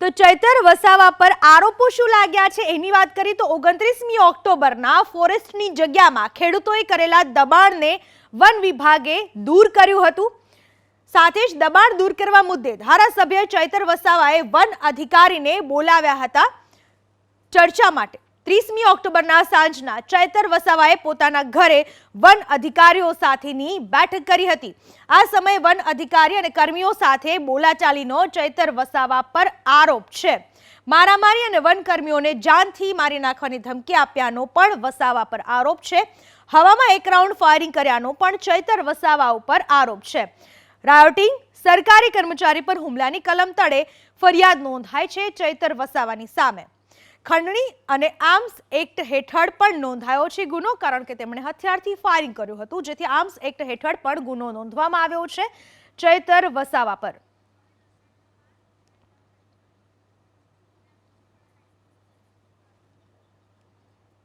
તો ચૈતર વસાવા પર આરોપો શું લાગ્યા છે એની વાત કરીએ તો ઓગણત્રીસમી ઓક્ટોબરના ફોરેસ્ટની જગ્યામાં ખેડૂતોએ કરેલા દબાણને વન વિભાગે દૂર કર્યું હતું. સાથે જ દબાણ દૂર કરવા મુદ્દે ધારાસભ્ય ચૈતર વસાવાએ વન અધિકારીને બોલાવ્યા હતા ચર્ચા માટે. ત્રીસમી ઓક્ટોબરના સાંજના ચૈતર વસાવાએ પોતાના ઘરે વન અધિકારીઓ સાથેની બેઠક કરી હતી. આ સમયે વન અધિકારી અને કર્મીઓ સાથે બોલાચાલીનો ચૈતર વસાવા પર આરોપ છે. મારામારી અને વન કર્મીઓને જાનથી મારી નાખવાની ધમકી આપ્યાનો પણ વસાવા પર આરોપ છે. હવામાં એક રાઉન્ડ ફાયરિંગ કર્યાનો પણ ચૈતર વસાવા ઉપર આરોપ છે. રાયોટિંગ, સરકારી કર્મચારી પર હુમલાની કલમ તળે ફરિયાદ નોંધાય છે ચૈતર વસાવાની સામે. ખંડણી અને આર્મ્સ એક્ટ હેઠળ પણ નોંધાયો છે ગુનો, કારણ કે તેમણે હથિયારથી ફાયરિંગ કર્યું હતું, જેથી આર્મ્સ એક્ટ હેઠળ પણ ગુનો નોંધવામાં આવ્યો છે. ચૈતર વસાવા પર.